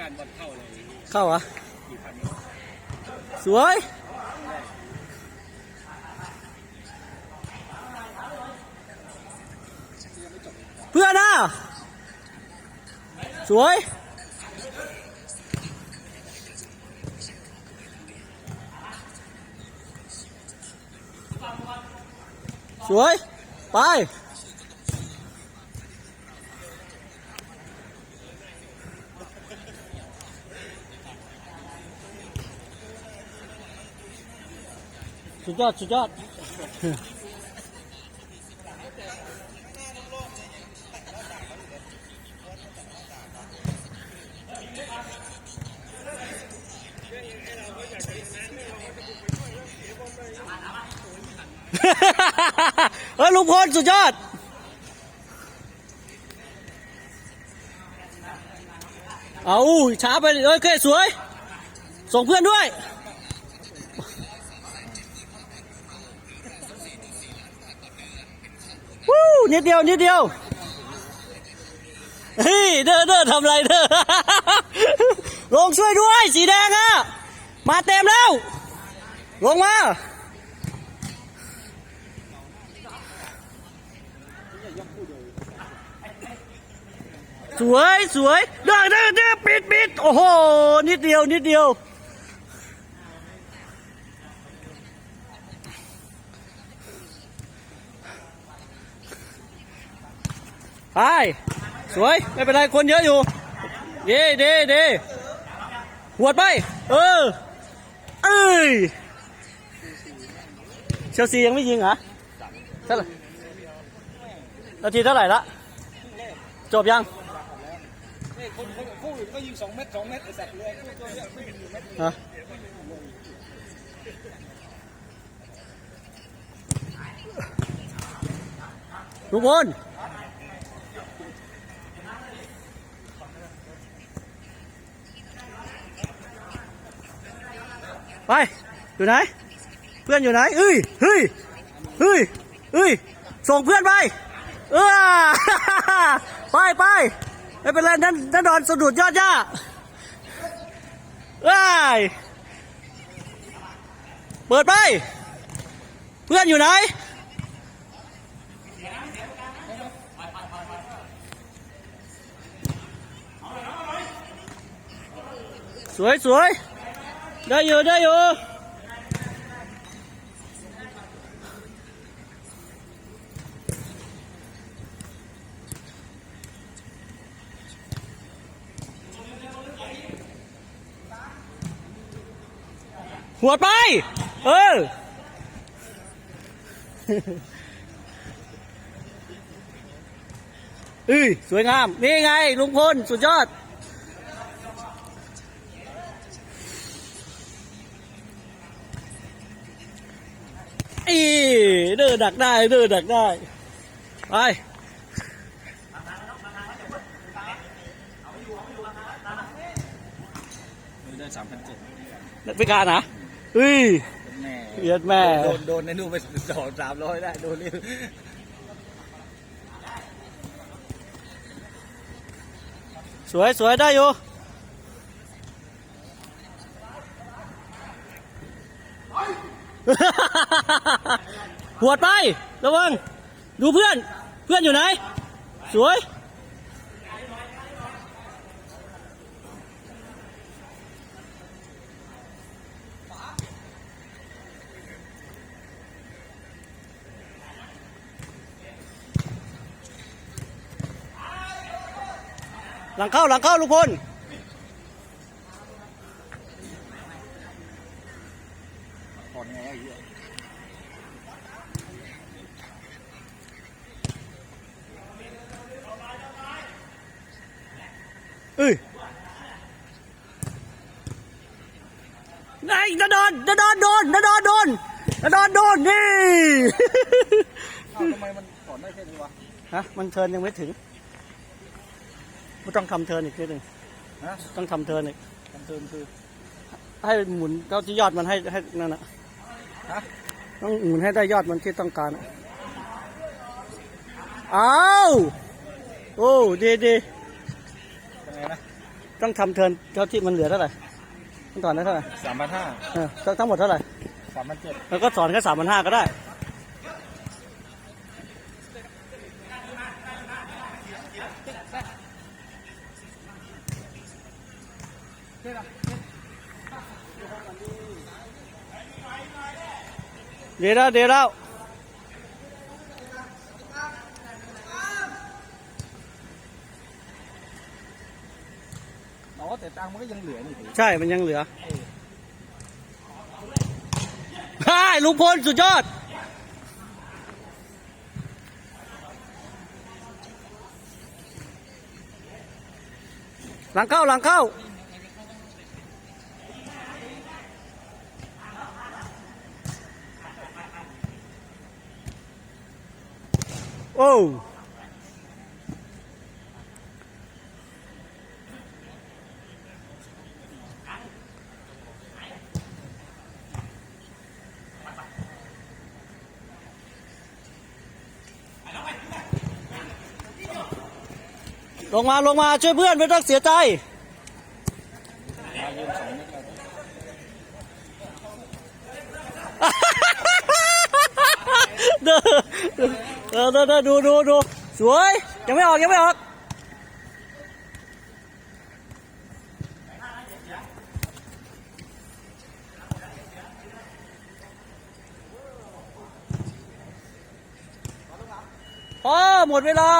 การบอลเข้าเลยเข้าเหรอะกี่พันสวยเพื่อนนะสวยสวย ไป สุดยอด สุดยอดเฮ้ยลุงพลสุดยอดเอาช้าไปเลยโอเคสวย ส่งเพื่อนด้วย นิดเดียว นิดเดียว เฮ้ย เด้อเด้อทำไรเด้อ ลงช่วยด้วย สีแดงอะมาเต็มแล้ว ลงมาสวยสวยเด้อเด้อเด้อปิดปิดโอ้โห นิดเดียว นิดเดียว ไปสวย ไม่เป็นไร คนเยอะอยู่ เด้เด้เด้หวดไป เออ เอ้ย เชลซียังไม่ยิงเหรอเท่าไหร่นาทีเท่าไหร่ละจบยังนี่คนคนคู่อื่นก็ยิงสองเมตรสองเมตรไอ้สัตว์เลยคู่ตัวเนี้ยไม่ยิงหนึ่งเมตรฮะทุกคน ไป อยู่ไหน เพื่อนอยู่ไหนเอ้ยเฮ้ยเฮ้ยเฮ้ยส่งเพื่อนไป เออไปไปไม่เป็นไรนั่นนั่นนอนสะดุดยอดหญ้าเอ้ยเปิดไป เพื่อนอยู่ไหนสวยสวย ได้อยู่ได้อยู่หัวไป เอออ้ยสวยงาม นี่ไง ลุงพล สุดยอด อีเดินดักได้เดินดักได้ ไปมือได้สามพันเจ็ดไปการนะเฮ้ยแม่เอียดแม่ โดนโดนในนู่นไปสองสามร้อยได้ โดนนี่สวยสวยได้อยู่ หวดไประวัง ดูเพื่อน เพื่อนอยู่ไหน สวย หลังเข้า หลังเข้า ลุงพล ผ่อนไงวะไอ้เหี้ย เอ้ยไอ้ นาดอนนาดอนโดนนาดอนโดนนาดอนโดนนี่เอ้าทำไมมันผ่อนได้แค่นี้วะฮะมันเทิร์นยังไม่ถึงไม่ต้องทำเทิร์นอีกทีหนึ่งฮะต้องทำเทิร์นอีกคอนเทิร์นคือให้หมุนเท่าที่ยอดมันให้ให้นั่นนะฮะต้องหมุนให้ได้ยอดมันที่ต้องการอะอ้าวโอ้ดีดียังไงนะต้องทำเทิร์นเท่าที่มันเหลือเท่าไหร่ ต้องถอนได้เท่าไหร่สามพันห้าเออทั้งหมดเท่าไหร่สามพันเจ็ดแล้วก็สอนแค่สามพันห้าก็ได้ เดี๋ยวแล้วเดี๋ยวแล้ว อ๋อแต่ตังค์มันก็ยังเหลือนี่ดิใช่มันยังเหลือใช่ลุงพลสุดยอด หลังเข้าหลังเข้าโอ้ ลงมาลงมาช่วยเพื่อนไม่ต้องเสียใจเด้อเด้อเด้อดูดูดูสวยยังไม่ออกยังไม่ออกพอหมดเวลา